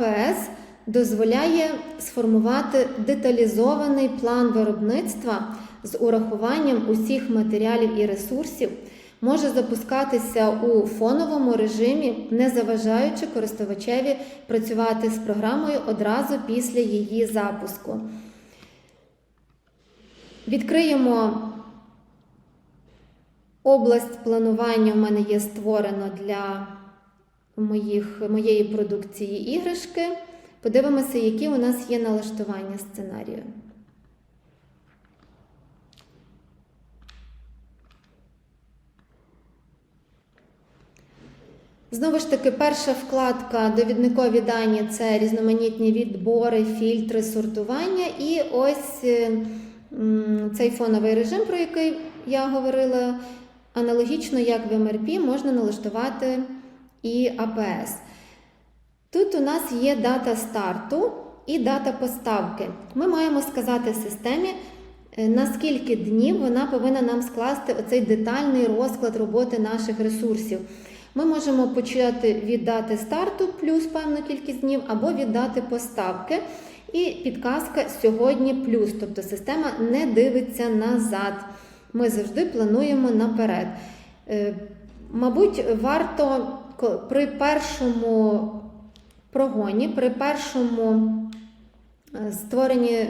АПС дозволяє сформувати деталізований план виробництва з урахуванням усіх матеріалів і ресурсів, може запускатися у фоновому режимі, не заважаючи користувачеві працювати з програмою одразу після її запуску. Відкриємо область планування. У мене є створено для моїх, моєї продукції іграшки. Подивимося, які у нас є налаштування сценарію. Знову ж таки, перша вкладка довідникові дані це різноманітні відбори, фільтри, сортування. І ось е, цей фоновий режим, про який я говорила, аналогічно як в MRP, можна налаштувати і APS. Тут у нас є дата старту і дата поставки. Ми маємо сказати системі, е, на скільки днів вона повинна нам скласти оцей детальний розклад роботи наших ресурсів. Ми можемо почати від дати старту плюс певну кількість днів, або від дати поставки. І підказка сьогодні плюс, тобто система не дивиться назад. Ми завжди плануємо наперед. Е, Мабуть, варто при першому прогоні, при першому е, створенні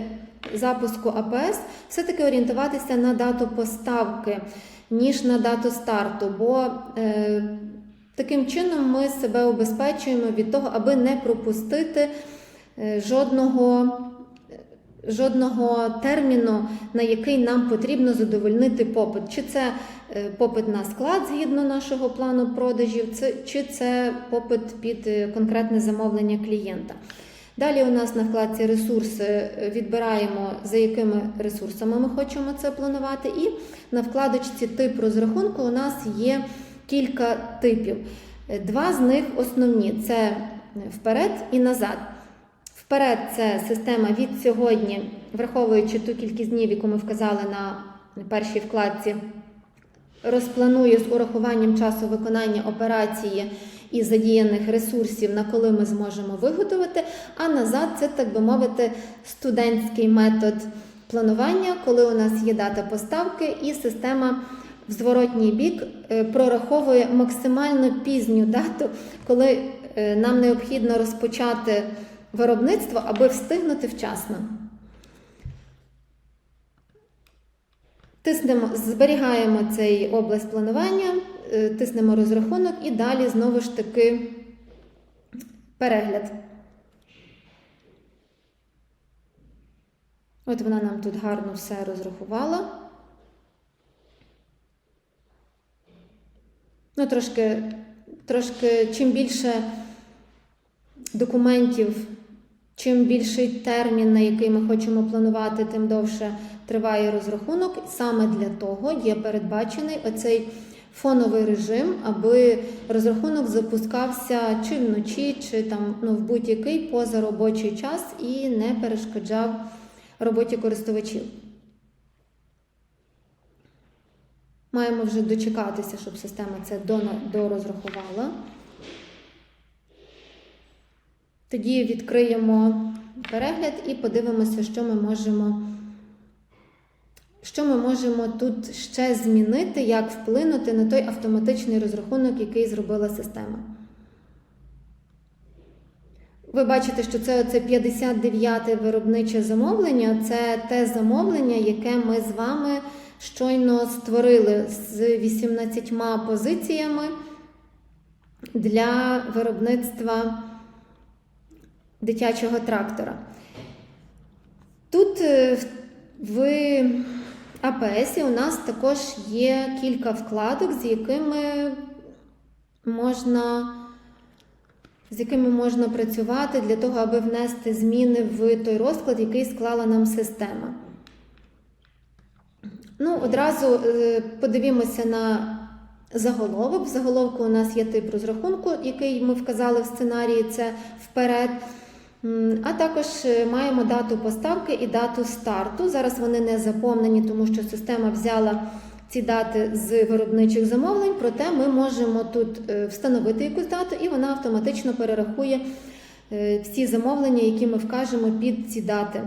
запуску АПС все-таки орієнтуватися на дату поставки, ніж на дату старту, бо е, таким чином ми себе убезпечуємо від того, аби не пропустити е, жодного. Жодного терміну, на який нам потрібно задовольнити попит. Чи це е, попит на склад згідно нашого плану продажів, чи це попит під е, конкретне замовлення клієнта. Далі у нас на вкладці ресурси відбираємо, за якими ресурсами ми хочемо це планувати. І на вкладочці тип розрахунку у нас є кілька типів. Е, Два з них основні це вперед і назад. Вперед це система від сьогодні, враховуючи ту кількість днів, яку ми вказали на першій вкладці, розпланує з урахуванням часу виконання операції і задіяних ресурсів, на коли ми зможемо виготовити. А назад це, так би мовити, студентський метод планування, коли у нас є дата поставки, і система в зворотній бік е, прораховує максимально пізню дату, коли е, нам необхідно розпочати виробництво, аби встигнути вчасно. Тиснемо, зберігаємо цей область планування, е, тиснемо розрахунок і далі знову ж таки перегляд. От вона нам тут гарно все розрахувала. Ну, трошки, трошки чим більше документів, чим більший термін, на який ми хочемо планувати, тим довше триває розрахунок. Саме для того є передбачений оцей фоновий режим, аби розрахунок запускався чи вночі, чи там ну, в будь-який позаробочий час і не перешкоджав роботі користувачів. Маємо вже дочекатися, щоб система це дорозрахувала. Тоді відкриємо перегляд і подивимося, що ми можемо, що ми можемо тут ще змінити, як вплинути на той автоматичний розрахунок, який зробила система. Ви бачите, що це оце 59-те виробниче замовлення. Це те замовлення, яке ми з вами щойно створили з 18 позиціями для виробництва дитячого трактора. Тут е, в АПС у нас також є кілька вкладок, з якими можна з якими можна працювати для того, аби внести зміни в той розклад, який склала нам система. Ну, одразу е, подивімося на заголовок. В заголовку у нас є тип розрахунку, який ми вказали в сценарії, це вперед. А також е, маємо дату поставки і дату старту. Зараз вони не заповнені, тому що система взяла ці дати з виробничих замовлень, проте ми можемо тут е, встановити якусь дату, і вона автоматично перерахує е, всі замовлення, які ми вкажемо під ці дати.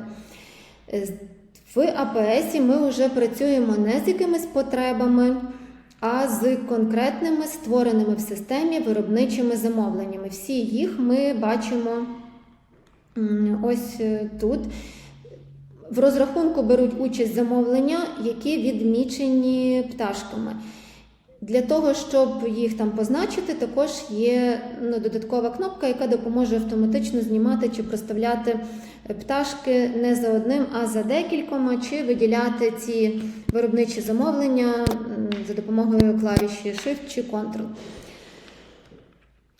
В АПСі ми вже працюємо не з якимись потребами, а з конкретними створеними в системі виробничими замовленнями. Всі їх ми бачимо ось е, тут. В розрахунку беруть участь замовлення, які відмічені пташками. Для того, щоб їх там позначити, також є ну, додаткова кнопка, яка допоможе автоматично знімати чи проставляти пташки не за одним, а за декількома, чи виділяти ці виробничі замовлення за допомогою клавіші Shift чи Ctrl.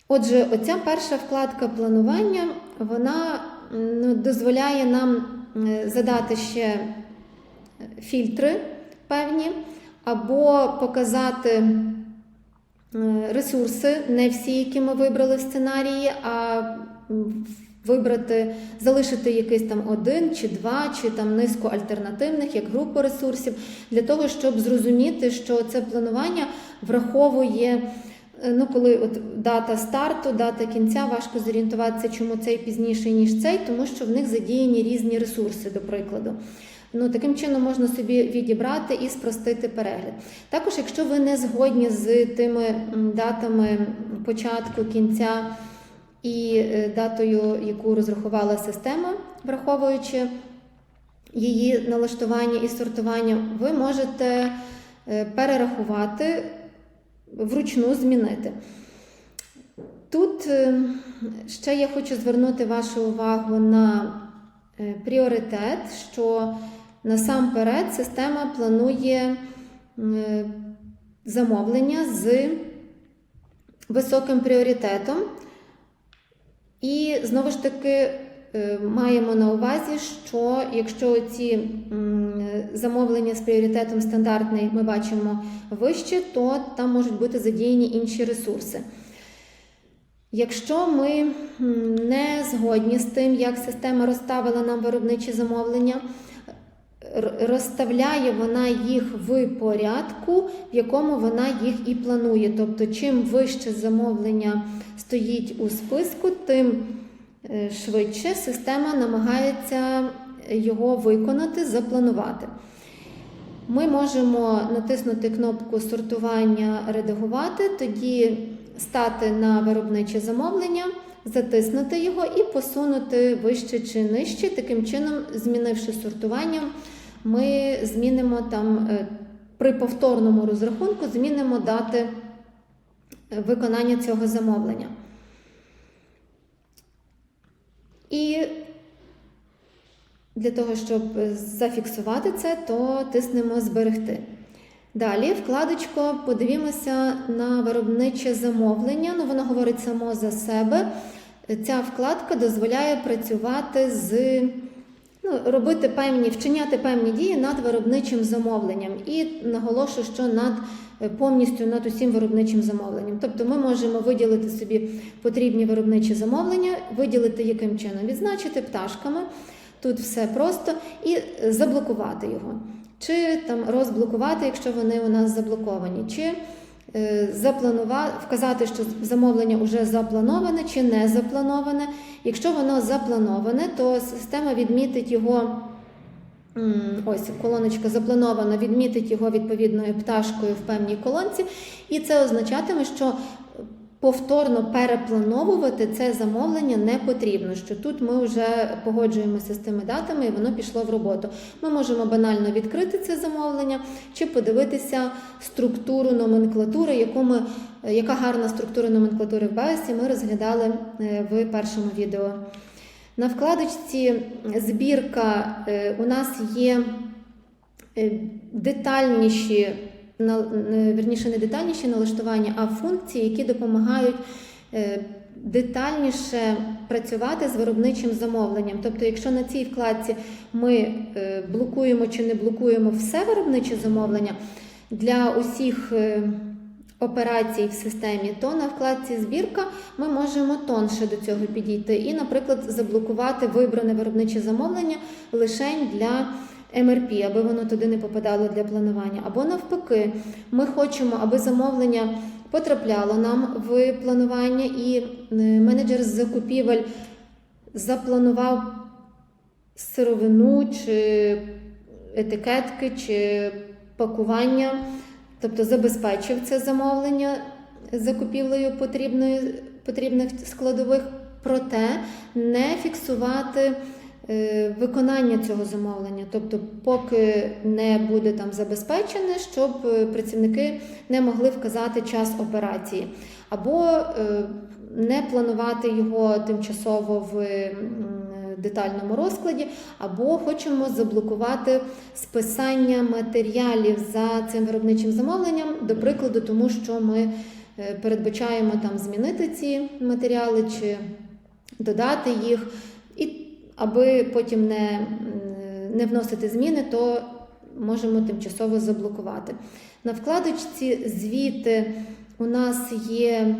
Отже, оця перша вкладка планування вона ну, дозволяє нам е, задати ще е, фільтри певні, або показати е, ресурси, не всі, які ми вибрали в сценарії, а вибрати, залишити якийсь там один чи два, чи там низку альтернативних, як групу ресурсів, для того, щоб зрозуміти, що це планування враховує. Е, Ну, коли от дата старту, дата кінця, важко зорієнтуватися, чому цей пізніший, ніж цей, тому що в них задіяні різні ресурси, до прикладу. Ну, таким чином можна собі відібрати і спростити перегляд. Також, якщо ви не згодні з тими датами початку, кінця і е, датою, яку розрахувала система, враховуючи її налаштування і сортування, ви можете е, перерахувати, вручну змінити. Тут е, ще я хочу звернути вашу увагу на е, пріоритет, що насамперед система планує е, замовлення з високим пріоритетом. І знову ж таки маємо на увазі, що якщо ці замовлення з пріоритетом стандартний ми бачимо вище, то там можуть бути задіяні інші ресурси. Якщо ми не згодні з тим, як система розставила нам виробничі замовлення, розставляє вона їх в порядку, в якому вона їх і планує. Тобто, чим вище замовлення стоїть у списку, тим е, швидше система намагається його виконати, запланувати. Ми можемо натиснути кнопку сортування редагувати, тоді стати на виробниче замовлення, затиснути його і посунути вище чи нижче. Таким чином, змінивши сортування, ми змінимо там е, при повторному розрахунку, змінимо дати е, виконання цього замовлення. І для того, щоб зафіксувати це, то тиснемо Зберегти. Далі, вкладочко, подивімося на виробниче замовлення. Ну, воно говорить само за себе. Ця вкладка дозволяє працювати з ну, робити певні, вчиняти певні дії над виробничим замовленням. І наголошую, що над е, повністю над усім виробничим замовленням. Тобто ми можемо виділити собі потрібні виробничі замовлення, виділити яким чином, відзначити пташками. Тут все просто і заблокувати його. Чи там розблокувати, якщо вони у нас заблоковані, чи е, запланувати, вказати, що замовлення вже заплановане чи не заплановане. Якщо воно заплановане, то система відмітить його. Ось колоночка запланована, відмітить його відповідною пташкою в певній колонці, і це означатиме, що повторно переплановувати це замовлення не потрібно. Що тут ми вже погоджуємося з тими датами, і воно пішло в роботу. Ми можемо банально відкрити це замовлення чи подивитися структуру номенклатури, яку ми, яка гарна структура номенклатури в Баесі ми розглядали е, в першому відео. На вкладочці збірка е, у нас є е, детальніші, верніше не детальніші налаштування, а функції, які допомагають е, детальніше працювати з виробничим замовленням. Тобто, якщо на цій вкладці ми е, блокуємо чи не блокуємо все виробниче замовлення для усіх. е, Операцій в системі, то на вкладці збірка ми можемо тонше до цього підійти і, наприклад, заблокувати вибране виробниче замовлення лише для МРП, аби воно туди не попадало для планування. Або навпаки, ми хочемо, аби замовлення потрапляло нам в планування, і е, менеджер з закупівель запланував сировину чи етикетки, чи пакування, тобто забезпечив це замовлення закупівлею потрібної, потрібних складових, проте не фіксувати виконання цього замовлення. Тобто, поки не буде там забезпечене, щоб е, працівники не могли вказати час операції, або е, не планувати його тимчасово в детальному розкладі, або хочемо заблокувати списання матеріалів за цим виробничим замовленням, до прикладу, тому що ми е, передбачаємо там змінити ці матеріали чи додати їх, аби потім не, не вносити зміни, то можемо тимчасово заблокувати. На вкладочці звіти у нас є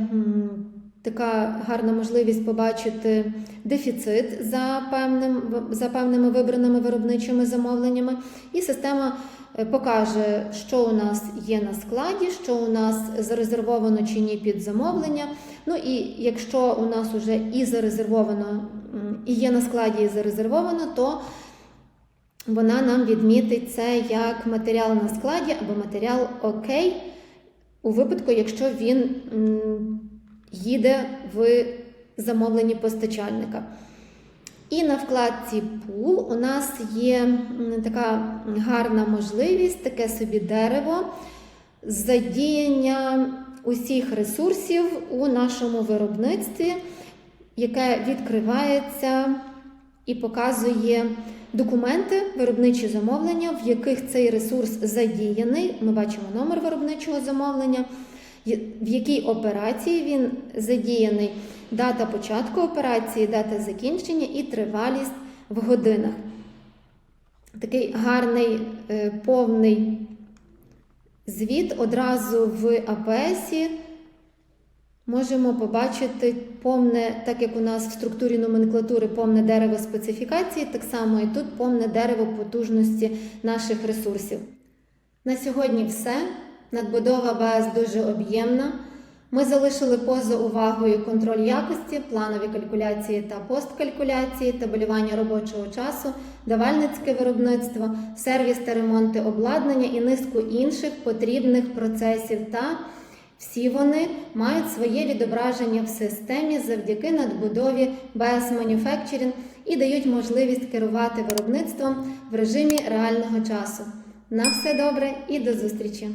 така гарна можливість побачити дефіцит за, певним, за певними вибраними виробничими замовленнями, і система е, покаже, що у нас є на складі, що у нас зарезервовано чи ні під замовлення. Ну і якщо у нас вже і зарезервовано, і є на складі, зарезервовано, то вона нам відмітить це як матеріал на складі або матеріал окей, у випадку, якщо він їде в замовленні постачальника. І на вкладці Pool у нас є така гарна можливість, таке собі дерево задіяння усіх ресурсів у нашому виробництві, яке відкривається і показує документи, виробничі замовлення, в яких цей ресурс задіяний. Ми бачимо номер виробничого замовлення, в якій операції він задіяний, дата початку операції, дата закінчення і тривалість в годинах. Такий гарний е, повний звіт одразу в АПС можемо побачити повне, так як у нас в структурі номенклатури повне дерево специфікації, так само і тут повне дерево потужності наших ресурсів. На сьогодні все. Надбудова БАЕС дуже об'ємна. Ми залишили поза увагою контроль якості, планові калькуляції та посткалькуляції, табелювання робочого часу, давальницьке виробництво, сервіс та ремонти обладнання і низку інших потрібних процесів. Та всі вони мають своє відображення в системі завдяки надбудові BS Manufacturing і дають можливість керувати виробництвом в режимі реального часу. На все добре і до зустрічі!